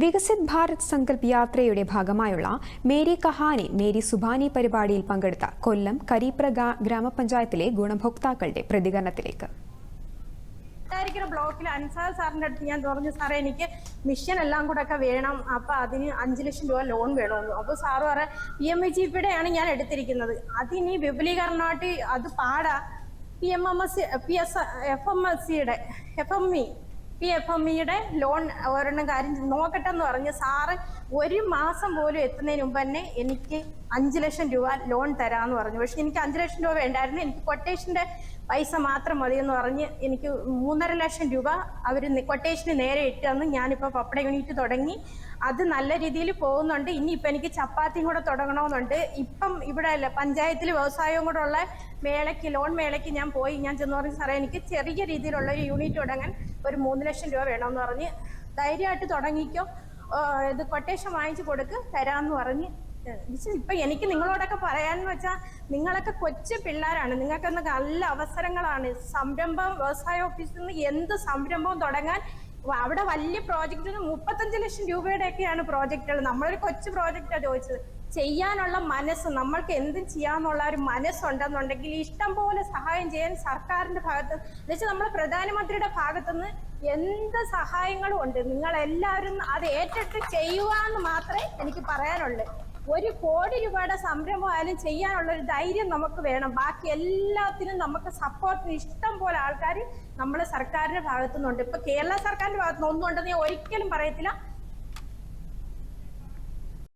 വികസിത് ഭാരത് സങ്കല്പ് യാത്രയുടെ ഭാഗമായുള്ള Mary Kahani Mary Zubani പരിപാടിയിൽ പങ്കെടുത്ത കൊല്ലം കരീപ്ര ഗ്രാമപഞ്ചായത്തിലെ ഗുണഭോക്താക്കളുടെ പ്രതികരണത്തിലേക്ക്. ബ്ലോക്കിൽ അൻസാർ സാറിന്റെ അടുത്ത് ഞാൻ പറഞ്ഞു സാറേ എനിക്ക് മിഷൻ എല്ലാം കൂടെ ഒക്കെ വേണം. അപ്പൊ അതിന് അഞ്ച് ലക്ഷം രൂപ ലോൺ വേണമെന്ന് അപ്പൊ സാറ് പറ പി എം ജി പിയുടെയാണ് ഞാൻ എടുത്തിരിക്കുന്നത്. അതിനി വിപുലീകരണമായിട്ട് അത് പാടാ. P M M S P S F M S സിയുടെ F M E. P F M ഇയുടെ ലോൺ ഒരെണ്ണം കാര്യം നോക്കട്ടെ എന്ന് പറഞ്ഞ് സാറ് ഒരു മാസം പോലും എത്തുന്നതിന് മുമ്പ് തന്നെ എനിക്ക് അഞ്ച് ലക്ഷം രൂപ ലോൺ തരാമെന്ന് പറഞ്ഞു. പക്ഷെ എനിക്ക് അഞ്ച് ലക്ഷം രൂപ വേണ്ടായിരുന്നു. എനിക്ക് കൊട്ടേഷന്റെ പൈസ മാത്രം മതി എന്ന് പറഞ്ഞ് എനിക്ക് മൂന്നര ലക്ഷം രൂപ അവർ കൊട്ടേഷന് നേരെ ഇട്ട് തന്നു. ഞാനിപ്പോൾ പപ്പട യൂണിറ്റ് തുടങ്ങി. അത് നല്ല രീതിയിൽ പോകുന്നുണ്ട്. ഇനിയിപ്പോൾ എനിക്ക് ചപ്പാത്തിയും കൂടെ തുടങ്ങണമെന്നുണ്ട്. ഇപ്പം ഇവിടെ അല്ല പഞ്ചായത്തിൽ വ്യവസായവും കൂടെ ഉള്ള മേളയ്ക്ക് ലോൺ മേളയ്ക്ക് ഞാൻ പോയി. ഞാൻ ചെന്ന് പറഞ്ഞു സാറേ എനിക്ക് ചെറിയ രീതിയിലുള്ള ഒരു യൂണിറ്റ് തുടങ്ങാൻ ഒരു മൂന്ന് ലക്ഷം രൂപ വേണമെന്ന് പറഞ്ഞ് ധൈര്യമായിട്ട് തുടങ്ങിക്കോ. ഇത് കൊട്ടേഷൻ വാങ്ങിച്ചു കൊടുക്ക് തരാമെന്ന് പറഞ്ഞ് ഇപ്പം ഇപ്പൊ എനിക്ക് നിങ്ങളോടൊക്കെ പറയാന്ന് വെച്ചാൽ നിങ്ങളൊക്കെ കൊച്ചു പിള്ളേരാണ്. നിങ്ങൾക്കൊന്ന് നല്ല അവസരങ്ങളാണ്. സംരംഭം വ്യവസായ ഓഫീസിൽ നിന്ന് എന്ത് സംരംഭവും തുടങ്ങാൻ അവിടെ വലിയ പ്രോജക്റ്റ് മുപ്പത്തഞ്ച് ലക്ഷം രൂപയുടെയൊക്കെയാണ് പ്രോജക്റ്റുകൾ നമ്മളൊരു കൊച്ചു പ്രോജക്റ്റാണ് ചോദിച്ചത്. ചെയ്യാനുള്ള മനസ്സ് നമ്മൾക്ക് എന്തും ചെയ്യാന്നുള്ള ഒരു മനസ്സുണ്ടെന്നുണ്ടെങ്കിൽ ഇഷ്ടം പോലെ സഹായം ചെയ്യാൻ സർക്കാരിന്റെ ഭാഗത്ത് എന്നുവെച്ചാൽ നമ്മൾ പ്രധാനമന്ത്രിയുടെ ഭാഗത്തുനിന്ന് എന്ത് സഹായങ്ങളും ഉണ്ട്. നിങ്ങൾ എല്ലാവരും അത് ഏറ്റെടുത്ത് ചെയ്യുക എന്ന് മാത്രമേ എനിക്ക് പറയാനുള്ളൂ. ഒരു കോടി രൂപയുടെ സംരംഭമായാലും ചെയ്യാനുള്ള ഒരു ധൈര്യം നമുക്ക് വേണം. ബാക്കി എല്ലാത്തിനും നമുക്ക് സപ്പോർട്ടിന് ഇഷ്ടം പോലെ ആൾക്കാർ നമ്മളെ സർക്കാരിന്റെ ഭാഗത്തുനിന്നുണ്ട്. ഇപ്പൊ കേരള സർക്കാരിന്റെ ഭാഗത്തുനിന്ന് ഒന്നും ഉണ്ടെന്ന് ഞാൻ ഒരിക്കലും പറയത്തില്ല.